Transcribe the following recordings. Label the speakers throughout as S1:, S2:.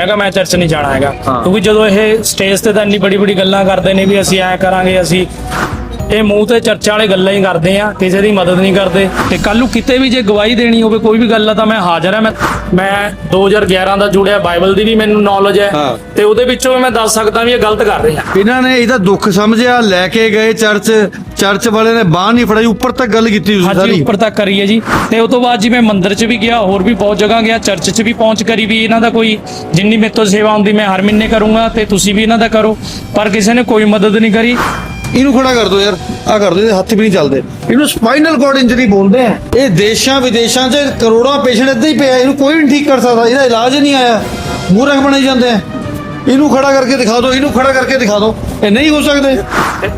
S1: ਮੈਂ ਕਿਹਾ ਮੈਂ ਚਰਚ ਨਹੀਂ ਜਾਣਾ ਹੈਗਾ। ਕਿਉਂਕਿ ਜਦੋਂ ਇਹ ਸਟੇਜ ਤੇ ਤਾਂ ਇੰਨੀ ਬੜੀ ਬੜੀ ਗੱਲਾਂ ਕਰਦੇ ਨੇ ਵੀ ਅਸੀਂ ਐ ਕਰਾਂਗੇ ਅਸੀਂ ਇਹ ਮੂੰਹ ਤੇ ਚਰਚਾ ਵਾਲੇ ਗੱਲਾਂ ਹੀ ਕਰਦੇ ਆ ਕਿਸੇ ਦੀ ਮਦਦ ਨਹੀਂ ਕਰਦੇ। ਤੇ ਕੱਲ ਨੂੰ ਕਿਤੇ ਵੀ ਜੇ ਗਵਾਹੀ ਦੇਣੀ ਹੋਵੇ ਕੋਈ ਵੀ ਗੱਲ ਆ ਤਾਂ ਮੈਂ ਹਾਜ਼ਰ ਆ। ਮੈਂ ਮੈਂ 2011 ਦਾ ਜੁੜਿਆ ਬਾਈਬਲ ਦੀ ਵੀ ਮੈਨੂੰ ਨੌਲੇਜ ਹੈ। ਤੇ ਉਹਦੇ ਵਿੱਚੋਂ ਮੈਂ ਦੱਸ ਸਕਦਾ ਵੀ ਇਹ ਗਲਤ ਕਰ ਰਹੇ। ਆ
S2: ਇਹਨਾਂ ਨੇ ਇਹਦਾ ਦੁੱਖ ਸਮਝਿਆ ਲੈ ਕੇ ਗਏ ਚਰਚ ਚਰਚ ਵਾਲੇ ਨੇ ਬਾਹ ਨਹੀਂ ਫੜਾਈ ਉੱਪਰ ਤੱਕ ਗੱਲ ਕੀਤੀ ਤੁਸੀਂ
S1: ਹਾਂਜੀ
S2: ਸਾਰੀ।
S1: ਉੱਪਰ ਤੱਕ ਕਰੀਏ ਜੀ। ਤੇ ਉਸ ਤੋਂ ਬਾਅਦ ਜੀ ਮੈਂ ਮੰਦਿਰ 'ਚ ਵੀ ਗਿਆ ਹੋਰ ਵੀ ਬਹੁਤ ਜਗ੍ਹਾ ਗਿਆ ਚਰਚ 'ਚ ਵੀ ਪਹੁੰਚ ਕਰੀ ਵੀ ਇਹਨਾਂ ਦਾ ਕੋਈ ਜਿੰਨੀ ਮੇਰੇ ਤੋਂ ਸੇਵਾ ਹੁੰਦੀ ਮੈਂ ਹਰ ਮਹੀਨੇ ਕਰੂੰਗਾ ਤੇ ਤੁਸੀਂ ਵੀ ਇਹਨਾਂ ਦਾ ਕਰੋ। ਪਰ ਕਿਸੇ ਨੇ ਕੋਈ ਮਦਦ ਨਹੀਂ ਕਰੀ।
S2: ਇਹਨੂੰ ਖੜਾ ਕਰ ਦਿਓ ਯਾਰ ਆ ਕਰ ਦਿਓ ਇਹਦੇ ਹੱਥ ਵੀ ਨਹੀਂ ਚੱਲਦੇ। ਇਹਨੂੰ ਸਪਾਈਨਲ ਕਾਰਡ ਇੰਜਰੀ ਬੋਲਦੇ ਆ। ਇਹ ਦੇਸ਼ਾਂ ਵਿਦੇਸ਼ਾਂ 'ਚ ਕਰੋੜਾਂ ਪੇਸ਼ੈਂਟ ਇੱਦਾਂ ਹੀ ਪਿਆ ਇਹਨੂੰ ਕੋਈ ਨਹੀਂ ਠੀਕ ਕਰ ਸਕਦਾ ਇਹਦਾ ਇਲਾਜ ਹੀ ਨਹੀਂ ਆਇਆ। ਮੂਰਖ ਬਣਾਈ ਜਾਂਦੇ ਆ। ਇਹਨੂੰ ਖੜਾ ਕਰਕੇ ਦਿਖਾ ਦਿਓ ਇਹਨੂੰ ਖੜਾ ਕਰਕੇ ਦਿਖਾ ਦਿਓ ਇਹ ਨਹੀਂ ਹੋ ਸਕਦੇ।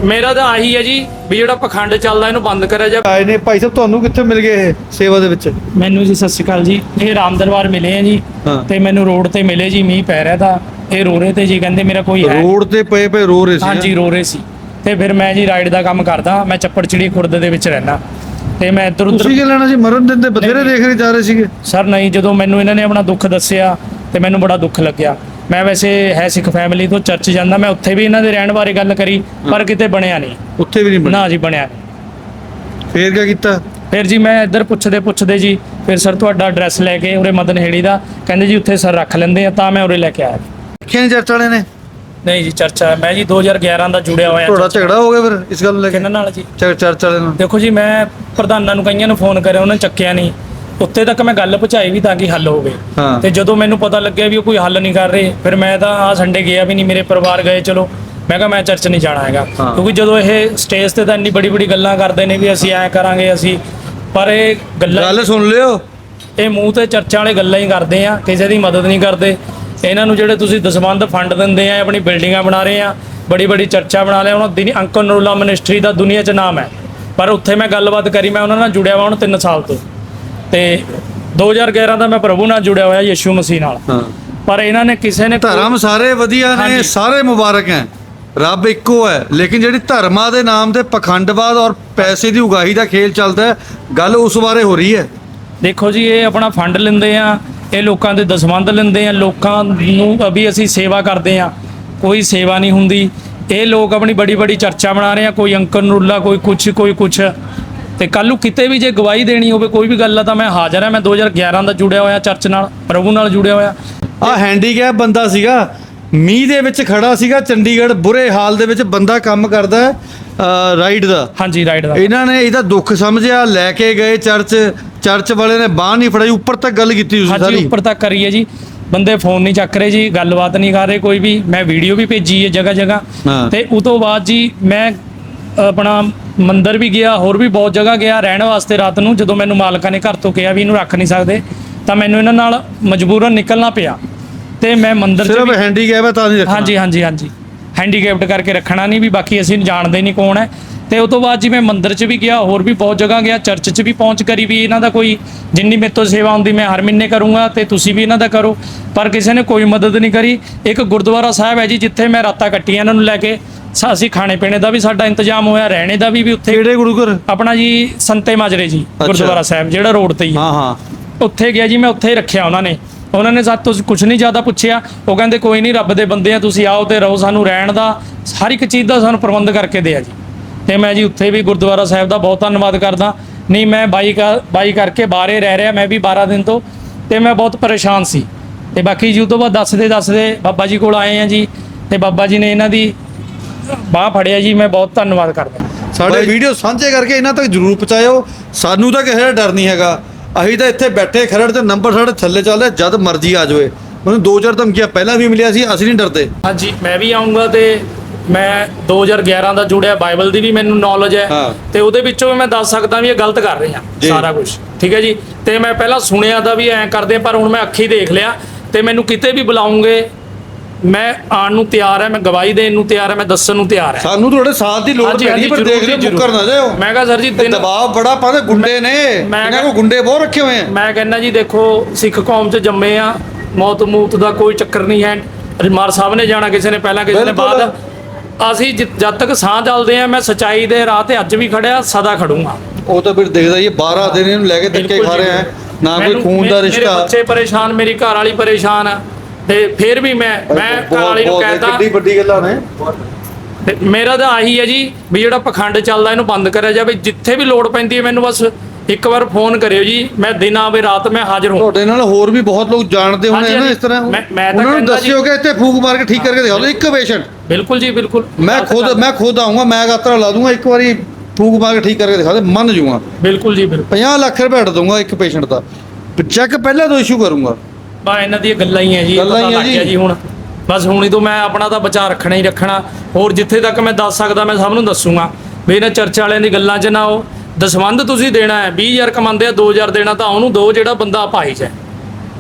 S1: ਮੇਰਾ ਤਾਂ ਆਹੀ ਹੈ ਜੀ ਵੀ ਜਿਹੜਾ ਪਖੰਡ ਚੱਲਦਾ ਇਹਨੂੰ ਬੰਦ ਕਰਿਆ ਜਾ
S2: ਆਏ ਨੇ ਭਾਈ ਸਾਹਿਬ ਤੁਹਾਨੂੰ ਕਿੱਥੇ ਮਿਲ ਗਏ ਇਹ ਸੇਵਾ ਦੇ ਵਿੱਚ?
S1: ਮੈਨੂੰ ਜੀ ਸਤਿ ਸ਼੍ਰੀ ਅਕਾਲ ਜੀ। ਇਹ ਰਾਮ ਦਰਬਾਰ ਮਿਲੇ ਆ ਜੀ। ਤੇ ਮੈਨੂੰ ਰੋਡ ਤੇ ਮਿਲੇ ਜੀ ਮੀਂਹ ਪੈ ਰਿਹਾ ਤਾਂ। ਇਹ ਰੋ ਰਹੇ ਤੇ ਜੀ ਕਹਿੰਦੇ ਮੇਰਾ ਕੋਈ ਹੈ
S2: ਰੋਡ ਤੇ ਪਏ ਪਏ ਰੋ ਰਹੇ ਸੀ
S1: ਹਾਂਜੀ ਰੋ ਰਹੇ ਸੀ। ਤੇ ਫਿਰ ਮੈਂ ਜੀ ਰਾਈਡ ਦਾ ਕੰਮ ਕਰਦਾ ਮੈਂ ਚੱਪੜਚਿੜੀ ਖੁਰਦ ਦੇ ਵਿੱਚ ਰਹਿਣਾ ਤੇ ਮੈਂ ਇੱਧਰ ਉੱਧਰ
S2: ਤੁਸੀਂ ਕੀ ਲੈਣਾ ਸੀ ਮਰਨ ਦਿਨ ਦੇ ਬਥੇਰੇ ਦੇਖ ਰਹੇ ਜਾ ਰਹੇ ਸੀਗੇ।
S1: ਸਰ ਨਹੀਂ ਜਦੋਂ ਮੈਨੂੰ ਇਹਨਾਂ ਨੇ ਆਪਣਾ ਦੁੱਖ ਦੱਸਿਆ ਤੇ ਮੈਨੂੰ ਬੜਾ ਦੁੱਖ ਲੱਗਿਆ। ਮੈਂ ਵੈਸੇ ਹੈ ਸਿੱਖ ਫੈਮਿਲੀ ਤੋਂ ਚਰਚ ਜਾਂਦਾ ਮੈਂ ਉੱਥੇ ਵੀ ਇਹਨਾਂ ਦੇ ਰਹਿਣ ਬਾਰੇ ਗੱਲ ਕਰੀ ਪਰ ਕਿਤੇ ਬਣਿਆ ਨਹੀਂ।
S2: ਉੱਥੇ ਵੀ ਨਹੀਂ ਬਣੇ
S1: ਨਾ ਜੀ ਬਣਿਆ ਨਹੀਂ।
S2: ਫੇਰ ਕੀ ਕੀਤਾ?
S1: ਫਿਰ ਜੀ ਮੈਂ ਇੱਧਰ ਪੁੱਛਦੇ ਪੁੱਛਦੇ ਜੀ ਫਿਰ ਸਰ ਤੁਹਾਡਾ ਐਡਰੈਸ ਲੈ ਕੇ ਉਰੇ ਮਦਨ ਹੇੜੀ ਦਾ ਕਹਿੰਦੇ ਜੀ ਉੱਥੇ ਸਰ ਰੱਖ ਲੈਂਦੇ ਆ ਤਾਂ ਮੈਂ ਉਰੇ ਲੈ ਕੇ ਆਇਆ।
S2: ਦੇਖਿਆ ਨਹੀਂ ਚਰਚ ਵਾਲੇ ਨੇ?
S1: ਨਹੀਂ ਜੀ ਚਰਚਾ ਮੈਂ ਜੀ 2011 ਦਾ ਜੁੜਿਆ ਹੋਇਆ
S2: ਤੁਹਾਡਾ ਝਗੜਾ ਹੋ ਗਿਆ ਫਿਰ ਇਸ ਗੱਲ ਨੂੰ ਲੈ ਕੇ?
S1: ਕਿਹਨਾਂ ਨਾਲ ਜੀ?
S2: ਚਰ- ਚਰਚ ਵਾਲੇ ਨਾਲ।
S1: ਦੇਖੋ ਜੀ ਮੈਂ ਪ੍ਰਧਾਨਾਂ ਨੂੰ ਕਈਆਂ ਨੂੰ ਫੋਨ ਕਰਿਆ ਉਹਨਾਂ ਨੇ ਚੱਕਿਆ ਨਹੀਂ। ਉੱਤੇ ਤੱਕ ਮੈਂ ਗੱਲ ਪਹੁੰਚਾਈ ਵੀ ਤਾਂ ਕਿ ਹੱਲ ਹੋਵੇ।
S2: ਹਾਂ।
S1: ਤੇ ਜਦੋਂ ਮੈਨੂੰ ਪਤਾ ਲੱਗਿਆ ਵੀ ਉਹ ਕੋਈ ਹੱਲ ਨਹੀਂ ਕਰ ਰਹੇ ਫਿਰ ਮੈਂ ਤਾਂ ਆ ਸੰਡੇ ਗਿਆ ਵੀ ਨਹੀਂ ਮੇਰੇ ਪਰਿਵਾਰ ਗਏ ਚਲੋ। ਮੈਂ ਕਿਹਾ ਮੈਂ ਚਰਚ ਨਹੀਂ ਜਾਣਾ ਹੈਗਾ।
S2: ਹਾਂ।
S1: ਕਿਉਂਕਿ ਜਦੋਂ ਇਹ ਸਟੇਜ ਤੇ ਤਾਂ ਇੰਨੀ ਬੜੀ ਬੜੀ ਗੱਲਾਂ ਕਰਦੇ ਨੇ ਵੀ ਅਸੀਂ ਐ ਕਰਾਂਗੇ ਅਸੀਂ ਪਰ ਇਹ ਗੱਲਾਂ
S2: ਗੱਲ ਸੁਣ ਲਿਓ।
S1: ਇਹ ਮੂੰਹ ਤੇ ਚਰਚਾ ਵਾਲੇ ਗੱਲਾਂ ਹੀ ਕਰਦੇ ਆ ਕਿਸੇ ਦੀ ਮਦਦ ਨਹੀਂ ਕਰਦੇ। ਇਹਨਾਂ ਨੂੰ ਜਿਹੜੇ ਤੁਸੀਂ ਦਸਵੰਧ ਫੰਡ ਦਿੰਦੇ ਆ ਆਪਣੀ ਬਿਲਡਿੰਗਾਂ ਬਣਾ ਰਹੇ ਆ ਬੜੀ ਬੜੀ ਚਰਚਾ ਬਣਾ ਲਿਆ ਉਹਨਾਂ ਦੀ ਅੰਕਲ ਨਰੂਲਾ ਮਿਨਿਸਟਰੀ ਦਾ ਦੁਨੀਆ 'ਚ ਨਾਮ ਹੈ। ਪਰ ਉੱਥੇ ਮੈਂ ਗੱਲਬਾਤ ਕਰੀ ਮੈਂ ਉਹਨਾਂ ਨਾਲ ਜੁੜਿਆ ਵਾ ਹੁਣ 3 ਸਾਲ ਤੋਂ। ਤੇ 2011 ਦਾ ਮੈਂ ਪ੍ਰਭੂ ਨਾਲ ਜੁੜਿਆ ਹੋਇਆ ਯਿਸੂ ਮਸੀਹ ਨਾਲ।
S2: ਹਾਂ।
S1: ਪਰ ਇਹਨਾਂ ਨੇ ਕਿਸੇ ਨੇ
S2: ਧਰਮ ਸਾਰੇ ਵਧੀਆ ਨੇ। ਸਾਰੇ ਮੁਬਾਰਕ ਹੈ। ਰੱਬ ਇੱਕੋ ਹੈ। ਲੇਕਿਨ ਜਿਹੜੀ ਧਰਮਾਂ ਦੇ ਨਾਮ ਤੇ ਪਖੰਡਵਾਦ ਔਰ ਪੈਸੇ ਦੀ ਉਗਾਹੀ ਦਾ ਖੇਲ ਚੱਲਦਾ ਹੈ ਗੱਲ ਉਸ ਬਾਰੇ ਹੋ ਰਹੀ ਹੈ।
S1: ਦੇਖੋ ਜੀ ਇਹ ਆਪਣਾ ਫੰਡ ਲੈਂਦੇ ਆ ਇਹ ਲੋਕਾਂ ਦੇ ਦਸਵੰਧ ਲੈਂਦੇ ਆ, ਲੋਕਾਂ ਨੂੰ ਵੀ ਅਸੀਂ ਸੇਵਾ ਕਰਦੇ ਆ, ਕੋਈ ਸੇਵਾ ਨਹੀਂ ਹੁੰਦੀ। ਇਹ ਲੋਕ ਆਪਣੀ ਬੜੀ ਬੜੀ ਚਰਚਾ ਬਣਾ ਰਹੇ ਆ, ਕੋਈ ਅੰਕਰ ਨੂਰਲਾ, ਕੋਈ ਕੁਛ ਕੋਈ ਕੁਛ। ਤੇ ਕੱਲ ਨੂੰ ਕਿਤੇ ਵੀ ਜੇ ਗਵਾਹੀ ਦੇਣੀ ਹੋਵੇ, ਕੋਈ ਵੀ ਗੱਲ ਆ, ਤਾਂ ਮੈਂ ਹਾਜ਼ਰ ਆ। ਮੈਂ 2011 ਦਾ ਜੁੜਿਆ ਹੋਇਆ ਚਰਚ ਨਾਲ, ਪ੍ਰਭੂ ਨਾਲ ਜੁੜਿਆ ਹੋਇਆ।
S2: ਆ ਹੈਂਡੀਕੈਪ ਬੰਦਾ ਸੀਗਾ, ਮੀਂਹ ਦੇ ਵਿੱਚ ਖੜਾ ਸੀਗਾ, ਚੰਡੀਗੜ੍ਹ ਬੁਰੇ ਹਾਲ ਦੇ ਵਿੱਚ ਬੰਦਾ ਕੰਮ ਕਰਦਾ ਰਾਈਡ ਦਾ?
S1: ਹਾਂਜੀ ਰਾਈਟ ਦਾ।
S2: ਇਹਨਾਂ ਨੇ ਇਹਦਾ ਦੁੱਖ ਸਮਝਿਆ ਲੈ ਕੇ ਗਏ ਚਰਚ ਚਰਚ ਵਾਲੇ ਨੇ ਬਾਹ ਨਹੀਂ ਫੜਾਈ ਉੱਪਰ ਤੱਕ ਗੱਲ ਕੀਤੀ ਤੁਸੀਂ
S1: ਹਾਂਜੀ
S2: ਸਾਰੀ।
S1: ਉੱਪਰ ਤੱਕ ਕਰੀਏ ਜੀ। ਬੰਦੇ ਫੋਨ ਨਹੀਂ ਚੱਕ ਰਹੇ ਜੀ ਗੱਲਬਾਤ ਨਹੀਂ ਕਰ ਰਹੇ ਕੋਈ ਵੀ। ਮੈਂ ਵੀਡੀਓ ਵੀ ਭੇਜੀ ਹੈ ਜਗ੍ਹਾ ਜਗ੍ਹਾ।
S2: ਹਾਂ।
S1: ਤੇ ਉਸ ਤੋਂ ਬਾਅਦ ਜੀ ਮੈਂ ਆਪਣਾ ਮੰਦਿਰ ਵੀ ਗਿਆ ਹੋਰ ਵੀ ਬਹੁਤ ਜਗ੍ਹਾ ਗਿਆ ਰਹਿਣ ਵਾਸਤੇ ਰਾਤ ਨੂੰ ਜਦੋਂ ਮੈਨੂੰ ਮਾਲਕਾਂ ਨੇ ਘਰ ਤੋਂ ਕਿਹਾ ਵੀ ਇਹਨੂੰ ਰੱਖ ਨਹੀਂ ਸਕਦੇ ਤਾਂ ਮੈਨੂੰ ਇਹਨਾਂ ਨਾਲ ਮਜਬੂਰਨ ਨਿਕਲਣਾ ਪਿਆ। ਤੇ ਮੈਂ ਮੰਦਿਰ 'ਚ
S2: ਸਿਰਫ
S1: ਵੀ
S2: ਹੈਂਡੀਕੈਪ ਹੈ ਤਾਂ ਨਹੀਂ ਰੱਖਣਾ।
S1: ਹਾਂਜੀ ਹਾਂਜੀ ਹਾਂਜੀ। ਹੈਂਡੀਕੈਪਟ ਕਰਕੇ ਰੱਖਣਾ ਨਹੀਂ ਵੀ ਬਾਕੀ ਅਸੀਂ ਜਾਣਦੇ ਨਹੀਂ ਕੌਣ ਹੈ। ਤੇ ਉਸ ਤੋਂ ਬਾਅਦ ਜੀ ਮੈਂ ਮੰਦਿਰ 'ਚ ਵੀ ਗਿਆ ਹੋਰ ਵੀ ਬਹੁਤ ਜਗ੍ਹਾ ਗਿਆ ਚਰਚ 'ਚ ਵੀ ਪਹੁੰਚ ਕਰੀ ਵੀ ਇਹਨਾਂ ਦਾ ਕੋਈ ਜਿੰਨੀ ਮੇਰੇ ਤੋਂ ਸੇਵਾ ਹੁੰਦੀ ਮੈਂ ਹਰ ਮਹੀਨੇ ਕਰੂੰਗਾ ਤੇ ਤੁਸੀਂ ਵੀ ਇਹਨਾਂ ਦਾ ਕਰੋ। ਪਰ ਕਿਸੇ ਨੇ ਕੋਈ ਮਦਦ ਨਹੀਂ ਕਰੀ। ਇੱਕ ਗੁਰਦੁਆਰਾ ਸਾਹਿਬ ਹੈ ਜੀ ਜਿੱਥੇ ਮੈਂ ਰਾਤਾਂ ਕੱਟੀਆਂ ਇਹਨਾਂ ਨੂੰ ਲੈ ਕੇ। ਅਸੀਂ ਖਾਣੇ ਪੀਣੇ ਦਾ ਵੀ ਸਾਡਾ ਇੰਤਜ਼ਾਮ ਹੋਇਆ ਰਹਿਣੇ ਦਾ ਵੀ ਵੀ ਉੱਥੇ
S2: ਕਿਹੜੇ ਗੁਰੂ ਘਰ?
S1: ਆਪਣਾ ਜੀ ਸੰਤੇ ਮਾਜਰੇ ਜੀ ਗੁਰਦੁਆਰਾ ਸਾਹਿਬ ਜਿਹੜਾ ਰੋਡ ਤੇ ਹੀ ਹੈ।
S2: ਹਾਂ ਹਾਂ।
S1: ਉੱਥੇ ਗਿਆ ਜੀ ਮੈਂ ਉੱਥੇ ਹੀ ਰੱਖਿਆ ਉਹਨਾਂ ਨੇ। ਉਹਨਾਂ ਨੇ ਸਾਤੋਂ ਕੁਝ ਨਹੀਂ ਜ਼ਿਆਦਾ ਪੁੱਛਿਆ। ਉਹ ਕਹਿੰਦੇ ਕੋਈ ਨਹੀਂ ਰੱਬ ਦੇ ਬੰਦੇ ਆ ਤੁਸੀਂ ਆਓ ਤੇ ਰਹੋ ਸਾਨੂੰ ਰਹਿਣ ਦਾ। ਹਰ ਇੱਕ ਚੀਜ਼ ਦਾ ਸਾਨੂੰ ਪ੍ਰਬੰਧ ਕਰਕੇ ਦਿਆ ਜੀ। ਤੇ ਮੈਂ ਜੀ ਉੱਥੇ ਵੀ ਗੁਰਦੁਆਰਾ ਸਾਹਿਬ ਦਾ ਬਹੁਤ ਧੰਨਵਾਦ ਕਰਦਾ। ਨਹੀਂ ਮੈਂ ਬਾਈ ਕਾ ਬਾਈ ਕਰਕੇ ਬਾਹਰੇ ਰਹਿ ਰਿਹਾ ਮੈਂ ਵੀ 12 ਦਿਨ ਤੋਂ। ਤੇ ਮੈਂ ਬਹੁਤ ਪਰੇਸ਼ਾਨ ਸੀ। ਤੇ ਬਾਕੀ ਜੀ ਉਹ ਤੋਂ ਬਾਅਦ ਦੱਸਦੇ ਦੱਸਦੇ ਬਾਬਾ ਜੀ ਕੋਲ ਆਏ ਆ ਜੀ। ਤੇ ਬਾਬਾ ਜੀ ਨੇ ਇਹਨਾਂ ਦੀ ਬਾਹ ਫੜਿਆ ਜੀ ਮੈਂ ਬਹੁਤ ਧੰਨਵਾਦ ਕਰਦਾ।
S2: ਸਾਡੇ ਵੀਡੀਓ ਸਾਂਝੇ ਕਰਕੇ ਇਹਨਾਂ ਤੱਕ ਜਰੂਰ ਪਹੁੰਚਾਇਓ। ਸਾਨੂੰ ਤਾਂ ਕਿਸੇ ਦਾ ਡਰ ਨਹੀਂ ਹੈਗਾ। ਅਸੀਂ ਤਾਂ ਇੱਥੇ ਬੈਠੇ ਖਰੜ ਤੇ ਨੰਬਰ ਸਾਡੇ ਥੱਲੇ ਚੱਲਦਾ ਜਦ ਮਰਜ਼ੀ ਆ ਜਾਵੇ। ਮੈਨੂੰ ਦੋ ਚਾਰ ਧਮਕੀਆਂ ਪਹਿਲਾਂ ਵੀ ਮਿਲਿਆ ਸੀ ਅਸੀਂ ਨਹੀਂ ਡਰਦੇ।
S1: ਹਾਂਜੀ ਮੈਂ ਵੀ ਆਉਂਗਾ ਤੇ ਮੈਂ 2011 ਦਾ ਜੁੜਿਆ ਬਾਈਬਲ ਦੀ ਵੀ ਮੈਨੂੰ ਨੌਲੇਜ ਹੈ।
S2: ਹਾਂ।
S1: ਤੇ ਉਹਦੇ ਵਿੱਚੋਂ ਵੀ ਮੈਂ ਦੱਸ ਸਕਦਾ ਵੀ ਇਹ ਗਲਤ ਕਰ ਰਹੇ ਆ
S2: ਜੀ।
S1: ਸਾਰਾ ਕੁਝ। ਠੀਕ ਹੈ ਜੀ? ਤੇ ਮੈਂ ਪਹਿਲਾਂ ਸੁਣਿਆ ਤਾਂ ਵੀ ਐਂ ਕਰਦੇ ਆ, ਪਰ ਹੁਣ ਮੈਂ ਅੱਖੀ ਦੇਖ ਲਿਆ। ਤੇ ਮੈਨੂੰ ਕਿਤੇ ਵੀ ਬੁਲਾਉਂਗੇ ਮੈਂ ਆਉਣ ਨੂੰ ਤਿਆਰ ਹੈ ਮੈਂ ਗਵਾਹੀ ਦੇਣ ਨੂੰ ਤਿਆਰ ਹੈ ਮੈਂ ਦੱਸਣ ਨੂੰ ਤਿਆਰ ਹੈ।
S2: ਸਾਨੂੰ ਤੁਹਾਡੇ ਸਾਥ ਦੀ ਲੋੜ
S1: ਹਾਂਜੀ,
S2: ਪੈਣੀ
S1: ਹਾਂਜੀ,
S2: ਪਰ
S1: ਜ਼ਰੂਰ
S2: ਦੇਖ ਲਿਓ
S1: ਜੀ,
S2: ਮੁੱਕਰ ਨਾ ਜਾਇਓ।
S1: ਮੈਂ ਕਹਾ ਸਰ ਜੀ ਦਿਨ
S2: ਦਬਾਅ ਬੜਾ ਪਾਉਂਦੇ ਗੁੰਡੇ ਨੇ।
S1: ਮੈਂ-
S2: ਇਹਨਾਂ ਕੋ ਗੁੰਡੇ ਬਹੁਤ ਰੱਖੇ ਹੋਏ ਆ।
S1: ਮੈਂ ਕਹਿੰਦਾ ਜੀ ਦੇਖੋ ਸਿੱਖ ਕੌਮ 'ਚ ਜੰਮੇ ਆ। ਮੌਤ ਮੂਤ ਦਾ ਕੋਈ ਚੱਕਰ ਨਹੀਂ ਹੈ। ਮਾਰ ਸਾਹਿਬ ਨੇ ਜਾਣਾ ਕਿਸੇ ਨੇ ਪਹਿਲਾਂ ਕਿਸੇ ਨੇ
S2: ਬਿਲਕੁਲ।
S1: ਬਾਅਦ। ਅਸੀਂ ਜਿ- ਜਦ ਤੱਕ ਸਾਹ ਚੱਲਦੇ ਆ ਮੈਂ ਸਚਾਈ ਦੇ ਰਾਹ ਤੇ ਅੱਜ ਵੀ ਖੜਿਆ ਸਦਾ ਖੜੂੰਗਾ।
S2: ਉਹ ਤਾਂ ਫਿਰ ਦੇਖਦਾ ਇਹ 12 ਦਿਨ ਇਹਨੂੰ ਲੈ ਕੇ ਧੱਕੇ
S1: ਬਿਲਕੁਲ
S2: ਖਾ
S1: ਜੀ,
S2: ਰਹੇ ਆ। ਨਾ ਕੋਈ ਖੂਨ ਦਾ
S1: ਮੇਰੇ
S2: ਰਿਸ਼ਤਾ।
S1: ਬੱਚੇ ਪਰੇਸ਼ਾਨ ਮੇਰੀ ਘਰ ਵਾਲੀ ਪਰੇਸ਼ਾਨ ਆ। ਤੇ ਫਿਰ ਵੀ ਮੈਂ ਮੈਂ ਵਾਲੀ ਨੂੰ ਕਹਿਤਾ।
S2: ਕਿੱਡੀ ਵੱਡੀ ਗੱਲਾਂ ਨੇ
S1: ਤੇ ਮੇਰਾ ਤਾਂ ਆਹੀ ਹੈ ਜੀ ਵੀ ਜਿਹੜਾ ਪਖੰਡ ਚੱਲਦਾ ਇਹਨੂੰ ਬੰਦ ਕਰਿਆ ਜਾਵੇ। ਜਿੱਥੇ ਵੀ ਲੋੜ ਪੈਂਦੀ ਹੈ ਮੈਨੂੰ ਬਸ ਇੱਕ ਵਾਰ ਫੋਨ ਕਰਿਓ ਜੀ। ਮੈਂ ਦਿਨ ਆਵੇ ਰਾਤ ਮੈਂ ਹਾਜ਼ਰ ਹਾਂ।
S2: ਤੁਹਾਡੇ ਨਾਲ ਹੋਰ ਵੀ ਬਹੁਤ ਲੋਕ ਜਾਣਦੇ ਹੋਣੇ ਨਾ। ਇਸ ਤਰ੍ਹਾਂ।
S1: ਮੈਂ- ਮੈਂ ਤਾਂ
S2: ਉਹਨਾਂ ਨੂੰ
S1: ਕਹਿੰਦਾ ਜੀ-
S2: ਦੱਸਿਓ ਕਿ ਇੱਥੇ ਫੂਕ ਮਾਰ ਕੇ ਠੀਕ ਕਰਕੇ ਦਿਖਾਓ। ਇੱਕ ਪੇਸ਼ੈਂਟ
S1: ਬਿਲਕੁਲ ਜੀ ਬਿਲਕੁਲ।
S2: ਮੈਂ ਖੁਦ ਮੈਂ ਖੁਦ ਆਉਂਗਾ ਮੈਂ ਗਾਤਰਾ ਲਾ ਦੂੰਗਾ ਇੱਕ ਵਾਰੀ ਫੂਕ ਮਾਰ ਕੇ ਠੀਕ ਕਰਕੇ ਦਿਖਾ ਦੇ ਮੰਨ ਜੂਗਾ।
S1: ਬਿਲਕੁਲ ਜੀ ਬਿਲਕੁਲ।
S2: 50 ਲੱਖ ਰੁਪਏ ਹਟ ਦੂੰਗਾ ਇੱਕ ਪੇਸ਼ੈਂਟ ਦਾ। ਚੈੱਕ ਪਹਿਲਾਂ ਤੋਂ ਇਸ਼ੂ ਕਰੂੰਗਾ।
S1: ਬਾ ਇਹਨਾਂ ਦੀਆਂ ਗੱਲਾਂ ਹੀ ਹੈ ਜੀ
S2: ਗੱਲਾਂ
S1: ਪਤਾ
S2: ਹੀ ਹੈ
S1: ਲੱਗ ਗਿਆ
S2: ਜੀ।
S1: ਹੁਣ। ਬਸ ਹੁਣੀ ਤੋਂ ਮੈਂ ਆਪਣਾ ਤਾਂ ਬਚਾ ਰੱਖਣਾ ਹੀ ਰੱਖਣਾ। ਹੋਰ ਜਿੱਥੇ ਤੱਕ ਮੈਂ ਦੱਸ ਸਕਦਾ ਮੈਂ ਸਭ ਨੂੰ ਦੱਸੂਗਾ। ਵੀ ਇਹਨਾਂ ਚਰਚ ਵਾਲਿਆਂ ਦੀ ਗੱਲਾਂ 'ਚ ਨਾ ਉਹ ਦਸਵੰਧ ਤੁਸੀਂ ਦੇਣਾ ਹੈ 20000 ਕਮਾਉਂਦੇ ਆ 2000 ਦੇਣਾ ਤਾਂ ਉਹਨੂੰ ਦੋ ਜਿਹੜਾ ਬੰਦਾ ਭਾਈ 'ਚ ਹੈ।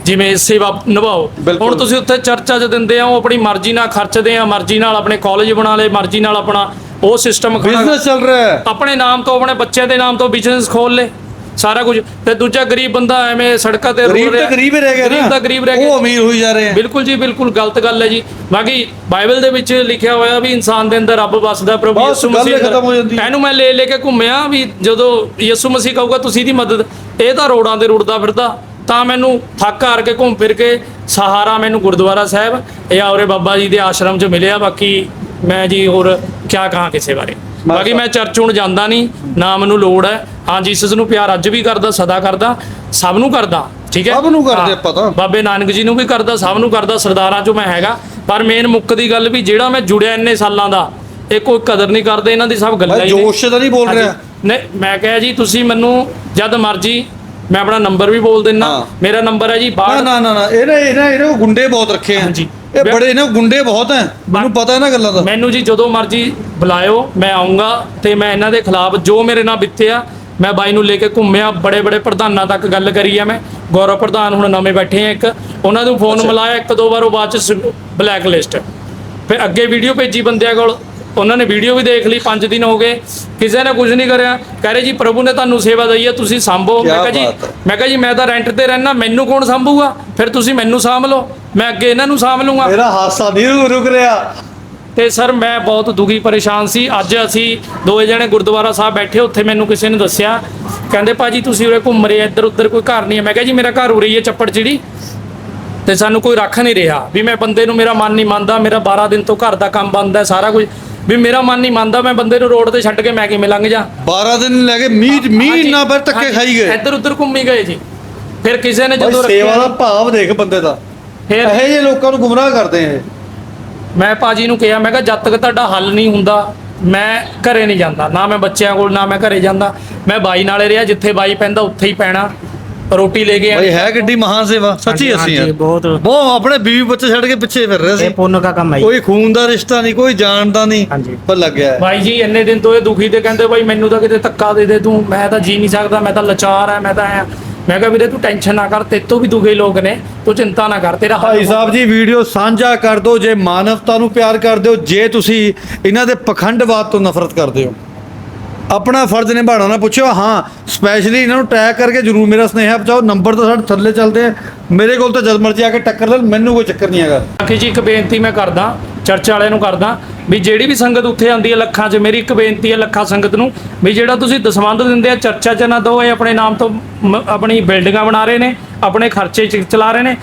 S1: ਜਿਵੇਂ ਸੇਵਾ ਨਿਭਾਓ।
S2: ਬਿਲਕੁਲ।
S1: ਹੁਣ ਤੁਸੀਂ ਉੱਥੇ ਚਰਚਾ 'ਚ ਦਿੰਦੇ ਆ ਉਹ ਆਪਣੀ ਮਰਜ਼ੀ ਨਾਲ ਖਰਚਦੇ ਆ ਮਰਜ਼ੀ ਨਾਲ ਆਪਣੇ ਕਾਲਜ ਬਣਾ ਲਏ ਮਰਜ਼ੀ ਨਾਲ ਆਪਣਾ ਉਹ ਸਿਸਟਮ
S2: ਬਿਜ਼ਨਸ ਚੱਲ ਰਿਹਾ ਹੈ।
S1: ਆਪਣੇ ਨਾਮ ਤੋਂ ਆਪਣੇ ਬੱਚਿਆਂ ਦੇ ਨਾਮ ਤੋਂ ਬਿਜ਼ਨਸ ਖੋਲ ਲੇ ਸਾਰਾ ਕੁਝ। ਤੇ ਦੂਜਾ ਗਰੀਬ ਬੰਦਾ ਐਵੇਂ ਸੜਕਾਂ ਤੇ
S2: ਗਰੀਬ
S1: ਰਿਹਾ।
S2: ਤਾਂ ਗਰੀਬ ਹੀ ਰਹਿ ਗਿਆ
S1: ਗਰੀਬ ਤਾਂ ਗਰੀਬ ਰਹਿ
S2: ਉਹ
S1: ਗਿਆ
S2: ਅਮੀਰ ਹੋਈ ਜਾ ਰਹੇ
S1: ਬਿਲਕੁਲ ਜੀ ਬਿਲਕੁਲ ਗਲਤ ਗੱਲ ਹੈ ਜੀ। ਬਾਕੀ ਬਾਈਬਲ ਦੇ ਵਿੱਚ ਲਿਖਿਆ ਹੋਇਆ ਵੀ ਇਨਸਾਨ ਦੇ ਅੰਦਰ ਰੱਬ ਵਸਦਾ ਪ੍ਰਭੂ ਯਿਸੂ ਮਸੀਹ
S2: ਖਤਮ ਹੋ ਜਾਂਦੀ।
S1: ਇਹਨੂੰ ਮੈਂ ਲੈ ਲੈ ਕੇ ਘੁੰਮਿਆ ਵੀ ਜਦੋਂ ਯਿਸੂ ਮਸੀਹ ਕਹੂਗਾ ਤੁਸੀਂ ਦੀ ਮਦਦ। ਇਹ ਤਾਂ ਰੋਡਾਂ ਤੇ ਰੁੜਦਾ ਫਿਰਦਾ। ਤਾਂ ਮੈਨੂੰ ਥੱਕ ਹਾਰ ਕੇ ਘੁੰਮ ਫਿਰ ਕੇ ਸਹਾਰਾ ਮੈਨੂੰ ਗੁਰਦੁਆਰਾ ਸਾਹਿਬ। ਇਹ ਔਰੇ ਬਾਬਾ ਜੀ ਦੇ ਆਸ਼ਰਮ 'ਚ ਮਿਲਿਆ। ਬਾਕੀ ਮੈਂ ਜੀ ਹੋਰ ਕਿਆ ਕਹਾਂ ਕਿਸੇ ਬਾਰੇ। ਬਾਕੀ ਮੈਂ ਚਰਚ ਹੁਣ ਜਾਂਦਾ ਨਹੀਂ ਨਾ ਮੈਨੂੰ ਲੋੜ ਹੈ ਹਾਂ ਜੀਸਸ ਨੂੰ ਪਿਆਰ ਅੱਜ ਵੀ ਕਰਦਾ ਸਦਾ ਕਰਦਾ ਸਭ ਨੂੰ ਕਰਦਾ ਠੀਕ ਹੈ
S2: ਸਭ ਨੂੰ ਕਰਦੇ। ਆਪਾਂ ਤਾਂ।
S1: ਬਾਬੇ ਨਾਨਕ ਜੀ ਨੂੰ ਵੀ ਕਰਦਾ ਸਭ ਨੂੰ ਕਰਦਾ ਸਰਦਾਰਾਂ ਚੋਂ ਮੈਂ ਹੈਗਾ ਪਰ ਮੇਨ ਮੁੱਕ ਦੀ ਗੱਲ ਵੀ ਜਿਹੜਾ ਮੈਂ ਜੁੜਿਆ ਇੰਨੇ ਸਾਲਾਂ ਦਾ ਇਹ ਕੋਈ ਕਦਰ ਨਹੀਂ ਕਰਦੇ ਇਹਨਾਂ ਦੀ ਸਭ ਗੱਲਾਂ ਹੀ ਨੇ
S2: ਜੋਸ਼ ਤਾਂ ਨਹੀਂ ਬੋਲ। ਰਿਹਾ
S1: ਨਹੀਂ ਮੈਂ ਕਿਹਾ ਜੀ ਤੁਸੀਂ ਮੈਨੂੰ ਜਦ ਮਰਜ਼ੀ ਮੈਂ ਆਪਣਾ ਨੰਬਰ ਵੀ ਬੋਲ ਦਿੰਨਾ। ਮੇਰਾ ਨੰਬਰ ਹੈ ਜੀ
S2: ਨਾ
S1: 62
S2: ਨਾ ਨਾ ਨਾ ਇਹਨੇ ਇਹਨੇ ਇਹਨੇ ਗੁੰਡੇ ਬਹੁਤ ਰੱਖੇ ਆ
S1: ਹਾਂਜੀ।
S2: ਇਹ ਬੜੇ ਇਹਨਾਂ ਗੁੰਡੇ ਬਹੁਤ ਹੈ ਮੈਨੂੰ ਪਤਾ ਹੈ ਨਾ ਗੱਲਾਂ ਦਾ।
S1: ਮੈਨੂੰ ਜੀ ਜਦੋਂ ਮਰਜ਼ੀ ਬੁਲਾਇਓ ਮੈਂ ਆਉਂਗਾ ਤੇ ਮੈਂ ਇਹਨਾਂ ਦੇ ਖਿਲਾਫ ਜੋ ਮੇਰੇ ਨਾਲ ਬਿੱਤਿਆ ਮੈਂ ਬਾਈ ਨੂੰ ਲੈ ਕੇ ਘੁੰਮਿਆ ਬੜੇ ਬੜੇ ਪ੍ਰਧਾਨਾਂ ਤੱਕ ਗੱਲ ਕਰੀ ਆ ਮੈਂ। ਗੌਰਵ ਪ੍ਰਧਾਨ ਹੁਣ ਨਵੇਂ ਬੈਠੇ ਆ ਇੱਕ। ਉਹਨਾਂ ਨੂੰ ਫੋਨ ਮਿਲਾਇਆ ਇੱਕ ਦੋ ਵਾਰ ਉਹ ਬਾਅਦ ਚ ਬਲੈਕ ਲਿਸਟ ਫਿਰ ਅੱਗੇ ਵੀਡੀਓ ਭੇਜੀ ਬੰਦਿਆਂ ਕੋਲ। ਉਹਨਾਂ ਨੇ ਵੀਡੀਓ ਵੀ ਦੇਖ ਲਈ 5 ਦਿਨ ਹੋ ਗਏ। ਕਿਸੇ ਨੇ ਕੁਝ ਨਹੀਂ ਕਰਿਆ। ਕਹ ਰਹੇ ਜੀ ਪ੍ਰਭੂ ਨੇ ਤੁਹਾਨੂੰ ਸੇਵਾ ਦਈ ਹੈ ਤੁਸੀਂ ਸੰਭੋ। ਮੈਂ ਕਿਹਾ ਜੀ। ਮੈਂ ਕਿਹਾ ਜੀ ਮੈਂ ਤਾਂ ਰੈਂਟ ਤੇ ਰਹਿਣਾ ਮੈਨੂੰ ਕੌਣ ਸੰਭੂਗਾ? ਫਿਰ ਤੁਸੀਂ ਮੈਨੂੰ ਸਾਂਭ ਲਓ। ਮੈਂ ਅੱਗੇ ਇਹਨਾਂ ਨੂੰ ਸਾਂਭ ਲੂੰਗਾ।
S2: ਮੇਰਾ ਹਾਸਾ ਨਹੀਂ ਰੁਕ- ਰਿਹਾ।
S1: ਤੇ ਸਰ ਮੈਂ ਬਹੁਤ ਦੁਖੀ ਪਰੇਸ਼ਾਨ ਸੀ। ਅੱਜ ਅਸੀਂ ਦੋਏ ਜਣੇ ਗੁਰਦੁਆਰਾ ਸਾਹਿਬ ਬੈਠੇ ਉੱਥੇ ਮੈਨੂੰ ਕਿਸੇ ਨੇ ਦੱਸਿਆ। ਕਹਿੰਦੇ ਭਾਜੀ ਤੁਸੀਂ ਉਰੇ ਘੁੰਮ ਰਹੇ ਇੱਧਰ ਉੱਧਰ ਕੋਈ ਘਰ ਨਹੀਂ ਹੈ। ਮੈਂ ਕਿਹਾ ਜੀ ਮੇਰਾ ਘਰ ਉਰੇ ਹੀ ਹੈ ਚੱਪੜ ਚਿੜੀ। ਤੇ ਸਾਨੂੰ ਕੋਈ ਰੱਖ ਨਹੀਂ ਰਿਹਾ ਵੀ ਮੈਂ ਬੰਦੇ ਨੂੰ ਮੇਰਾ ਮਨ ਨਹੀਂ ਮੰਨਦਾ ਮੇਰਾ 12 ਦਿਨ ਤੋਂ ਘਰ ਦਾ ਕੰਮ ਬੰਦ ਹੈ ਸਾਰਾ ਕੁਝ। ਵੀ ਮੇਰਾ ਮਨ ਨਹੀਂ ਮੰਨਦਾ ਮੈਂ ਬੰਦੇ ਨੂੰ ਰੋਡ ਤੇ ਛੱਡ ਕੇ ਮੈਂ ਕਿਵੇਂ ਲੰਘ ਜਾ
S2: 12 ਦਿਨ ਲੈ ਕੇ ਮੀਂਹ ਮੀਂਹ ਨਾ ਪਰ ਧੱਕੇ ਖਾਈ ਗਏ।
S1: ਇੱਧਰ ਉੱਧਰ ਘੁੰਮੀ ਗਏ ਜੀ। ਫਿਰ ਕਿਸੇ ਨੇ ਜਦੋਂ
S2: ਸੇਵਾ ਦਾ ਭਾਵ ਦੇਖ ਬੰਦੇ ਦਾ।
S1: ਫਿਰ
S2: ਇਹੋ ਜਿਹੇ ਲੋਕਾਂ ਨੂੰ ਗੁੰਮਰਾਹ ਕਰਦੇ ਆ
S1: ਮੈਂ ਪਾਜੀ ਨੂੰ ਕਿਹਾ ਮੈਂ ਕਿਹਾ ਜਦ ਤੱਕ ਤੁਹਾਡਾ ਹੱਲ ਨਹੀਂ ਹੁੰਦਾ ਮੈਂ ਘਰੇ ਨਹੀਂ ਜਾਂਦਾ। ਨਾ ਮੈਂ ਬੱਚਿਆਂ ਕੋਲ ਨਾ ਮੈਂ ਘਰੇ ਜਾਂਦਾ। ਮੈਂ ਬਾਈ ਨਾਲੇ ਰਿਹਾ ਜਿੱਥੇ ਬਾਈ ਪੈਂਦਾ ਉੱਥੇ ਹੀ ਪੈਣਾ। ਰੋਟੀ ਲੈ ਕੇ ਬਈ
S2: ਹੈ ਕਿੱਡੀ ਮਹਾਨ ਸੇਵਾ ਸੱਚੀ ਅਸੀਂ ਯਾਰ
S3: ਬਹੁਤ।
S2: ਬਹੁਤ ਆਪਣੇ ਬੀਵੀ ਬੱਚੇ ਛੱਡ ਕੇ ਪਿੱਛੇ ਫਿਰ ਰਹੇ
S3: ਇਹ
S2: ਸੀ
S3: ਪੁੰਨ ਦਾ ਕੰਮ ਹੈ
S2: ਕੋਈ ਖੂਨ ਦਾ ਰਿਸ਼ਤਾ ਨਹੀਂ ਕੋਈ ਜਾਣ ਦਾ ਨਹੀਂ ਪਰ ਲੱਗਿਆ
S1: ਬਾਈ ਜੀ ਇੰਨੇ ਦਿਨ ਤੋਂ ਇਹ ਦੁਖੀ ਤੇ ਕਹਿੰਦੇ ਬਾਈ ਮੈਨੂੰ ਤਾਂ ਕਿਤੇ ਧੱਕਾ ਦੇ ਦੇ ਤੂੰ। ਮੈਂ ਤਾਂ ਜੀ ਨਹੀਂ ਸਕਦਾ ਮੈਂ ਤਾਂ ਲਾਚਾਰ ਆ ਮੈਂ ਤਾਂ ਆ। ਮੈਂ ਕਿਹਾ ਵੀਰੇ ਤੂੰ ਟੈਨਸ਼ਨ ਨਾ ਕਰ ਤੇਤੋਂ ਵੀ ਦੁਖੀ ਲੋਕ ਨੇ ਤੂੰ ਚਿੰਤਾ ਨਾ ਕਰ ਤੇਰਾ
S2: ਭਾਈ ਸਾਹਿਬ ਜੀ ਵੀਡੀਓ ਸਾਂਝਾ ਕਰ ਦਿਓ ਜੇ ਮਾਨਵਤਾ ਨੂੰ ਪਿਆਰ ਕਰਦੇ ਹੋ ਜੇ ਤੁਸੀਂ ਇਹਨਾਂ ਦੇ ਪਖੰਡਵਾਦ ਤੋਂ ਨਫ਼ਰਤ ਕਰਦੇ ਹੋ। ਆਪਣਾ ਫਰਜ਼ ਨਿਭਾਉਣਾ ਨਾ ਪੁੱਛਿਓ ਹਾਂ ਸਪੈਸ਼ਲੀ ਇਹਨਾਂ ਨੂੰ ਟੈਗ ਕਰਕੇ ਜਰੂਰ ਮੇਰਾ ਸੁਨੇਹਾ ਪਹੁੰਚਾਓ ਨੰਬਰ ਤਾਂ ਸਾਡੇ ਥੱਲੇ ਚੱਲਦੇ ਆ। ਮੇਰੇ ਕੋਲ ਤਾਂ ਜਦ ਮਰਜ਼ੀ ਆ ਕੇ ਟੱਕਰ ਲੈ ਮੈਨੂੰ ਕੋਈ ਚੱਕਰ ਨਹੀਂ ਹੈਗਾ।
S1: ਬਾਕੀ ਜੀ ਇੱਕ ਬੇਨਤੀ ਮੈਂ ਕਰਦਾ ਚਰਚ ਵਾਲਿਆਂ ਨੂੰ ਕਰਦਾ ਵੀ ਜਿਹੜੀ ਵੀ ਸੰਗਤ ਉੱਥੇ ਆਉਂਦੀ ਹੈ ਲੱਖਾਂ 'ਚ, ਮੇਰੀ ਇੱਕ ਬੇਨਤੀ ਹੈ ਲੱਖਾਂ ਸੰਗਤ ਨੂੰ ਵੀ ਜਿਹੜਾ ਤੁਸੀਂ ਦਸਵੰਧ ਦਿੰਦੇ ਆ, ਚਰਚਾ 'ਚ ਨਾ ਦਿਓ, ਇਹ ਆਪਣੇ ਨਾਮ ਤੋਂ ਮ- ਆਪਣੀ ਬਿਲਡਿੰਗਾਂ ਬਣਾ ਰਹੇ ਨੇ, ਆਪਣੇ ਖਰਚੇ 'ਚ ਚਲਾ ਰਹੇ ਨੇ।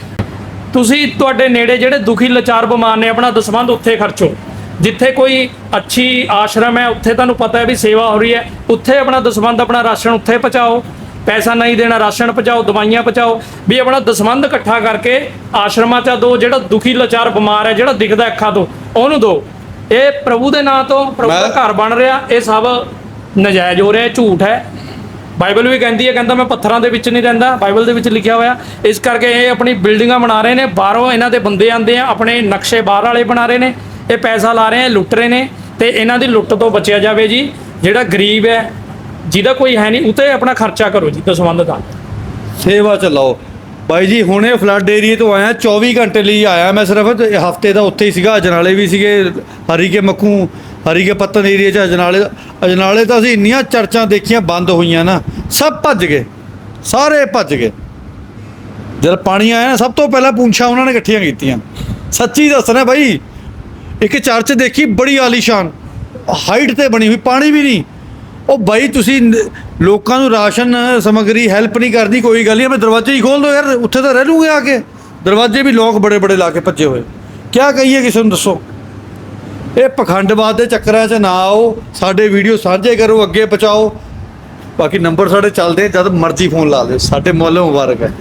S1: ਤੁਸੀਂ ਤੁਹਾਡੇ ਨੇੜੇ ਜਿਹੜੇ ਦੁਖੀ, ਲਾਚਾਰ ਬਿਮਾਰ ਨੇ, ਆਪਣਾ ਦਸਵੰਧ ਉੱਥੇ ਖਰਚੋ। ਜਿੱਥੇ ਕੋਈ ਅੱਛੀ ਆਸ਼ਰਮ ਹੈ, ਉੱਥੇ ਤੁਹਾਨੂੰ ਪਤਾ ਹੈ ਵੀ ਸੇਵਾ ਹੋ ਰਹੀ ਹੈ। ਉੱਥੇ ਆਪਣਾ ਦਸਵੰਧ, ਆਪਣਾ ਰਾਸ਼ਨ ਉੱਥੇ ਪਹੁੰਚਾਓ। ਪੈਸਾ ਨਹੀਂ ਦੇਣਾ ਰਾਸ਼ਨ ਪਹੁੰਚਾਓ ਦਵਾਈਆਂ ਪਹੁੰਚਾਓ ਵੀ ਆਪਣਾ ਦਸਵੰਧ ਇਕੱਠਾ ਕਰਕੇ ਆਸ਼ਰਮਾਂ 'ਚ ਦੋ ਜਿਹੜਾ ਦੁਖੀ ਲਾਚਾਰ ਬਿਮਾਰ ਹੈ ਜਿਹੜਾ ਦਿਖਦਾ ਅੱਖਾਂ ਤੋਂ ਉਹਨੂੰ ਦੋ। ਇਹ ਪ੍ਰਭੂ ਦੇ ਨਾਂ ਤੋਂ ਪ੍ਰਭੂ ਦਾ ਘਰ ਬਣ ਰਿਹਾ ਇਹ ਸਭ ਨਜਾਇਜ਼ ਹੋ ਰਿਹਾ ਝੂਠ ਹੈ। ਬਾਈਬਲ ਵੀ ਕਹਿੰਦੀ ਹੈ ਕਹਿੰਦਾ ਮੈਂ ਪੱਥਰਾਂ ਦੇ ਵਿੱਚ ਨਹੀਂ ਰਹਿੰਦਾ ਬਾਈਬਲ ਦੇ ਵਿੱਚ ਲਿਖਿਆ ਹੋਇਆ ਇਸ ਕਰਕੇ ਇਹ ਆਪਣੀ ਬਿਲਡਿੰਗਾਂ ਬਣਾ ਰਹੇ ਨੇ ਬਾਹਰੋਂ ਇਹਨਾਂ ਦੇ ਬੰਦੇ ਆਂਦੇ ਆ ਆਪਣੇ ਨਕਸ਼ੇ ਬਾਹਰ ਵਾਲੇ ਬਣਾ ਰਹੇ ਨੇ ਇਹ ਪੈਸਾ ਲਾ ਰਹੇ ਆ ਲੁੱਟ ਰਹੇ ਨੇ ਤੇ ਇਹਨਾਂ ਦੀ ਲੁੱਟ ਤੋਂ ਬਚਿਆ ਜਾਵੇ ਜੀ ਜਿਹੜਾ ਗਰੀਬ ਹੈ ਜਿਹਦਾ ਕੋਈ ਹੈ ਨਹੀਂ ਉਤੇ ਆਪਣਾ ਖਰਚਾ ਕਰੋ ਜੀ ਦਸਵੰਧ ਦਾ
S2: ਸੇਵਾ ਚਲਾਓ। ਬਾਈ ਜੀ, ਹੁਣੇ ਫਲੱਡ ਏਰੀਏ ਤੋਂ ਆਇਆ 24 ਘੰਟੇ ਲਈ ਆਇਆ ਮੈਂ ਸਿਰਫ ਹਫ਼ਤੇ ਦਾ ਉੱਥੇ ਹੀ ਸੀਗਾ, ਅਜਨਾਲੇ ਵੀ ਸੀਗੇ ਹਰੀ ਕੇ ਮੱਖੂ ਹਰੀ ਹਰੀਕੇ ਪੱਤਨ ਏਰੀਏ ਚ ਅਜਨਾਲੇ ਅਜਨਾਲੇ ਤਾਂ ਅਸੀਂ ਇੰਨੀਆਂ ਚਰਚਾਂ ਦੇਖੀਆਂ, ਬੰਦ ਹੋਈਆਂ ਨਾ, ਸਭ ਭੱਜ ਗਏ, ਸਾਰੇ ਭੱਜ ਗਏ। ਜਦ ਪਾਣੀ ਆਇਆ ਨਾ, ਸਭ ਤੋਂ ਪਹਿਲਾਂ ਪੂੰਛਾਂ ਉਹਨਾਂ ਨੇ ਇਕੱਠੀਆਂ ਕੀਤੀਆਂ। ਸੱਚੀ ਦੱਸਣਾ ਬਾਈ, ਇੱਕ ਚਰਚ ਦੇਖੀ, ਬੜੀ ਆਲੀਸ਼ਾਨ, ਹਾਈਟ ਤੇ ਬਣੀ ਹੋਈ, ਪਾਣੀ ਵੀ ਨਹੀਂ ਉਹ ਬਾਈ ਤੁਸੀਂ ਨ- ਲੋਕਾਂ ਨੂੰ ਰਾਸ਼ਨ ਸਮਗਰੀ ਹੈਲਪ ਨਹੀਂ ਕਰਦੀ ਕੋਈ ਗੱਲ ਨਹੀਂ ਮੈਂ ਦਰਵਾਜ਼ੇ ਹੀ ਖੋਲ ਦੋ ਯਾਰ ਉੱਥੇ ਤਾਂ ਰਹਿ ਲੂਗੇ ਆ ਕੇ। ਦਰਵਾਜ਼ੇ ਵੀ ਲੋਕ ਬੜੇ ਬੜੇ ਲਾ ਕੇ ਭੱਜੇ ਹੋਏ। ਕਿਆ ਕਹੀਏ ਕਿਸੇ ਨੂੰ ਦੱਸੋ? ਇਹ ਪਖੰਡਵਾਦ ਦੇ ਚੱਕਰਾਂ 'ਚ ਨਾ ਆਓ ਸਾਡੇ ਵੀਡੀਓ ਸਾਂਝੇ ਕਰੋ ਅੱਗੇ ਪਹੁੰਚਾਓ। ਬਾਕੀ ਨੰਬਰ ਸਾਡੇ ਚੱਲਦੇ ਆ, ਜਦ ਮਰਜ਼ੀ ਫੋਨ ਲਾ ਲਿਓ ਸਾਡੇ ਮੁੱਲ ਮੁਬਾਰਕ ਹੈ।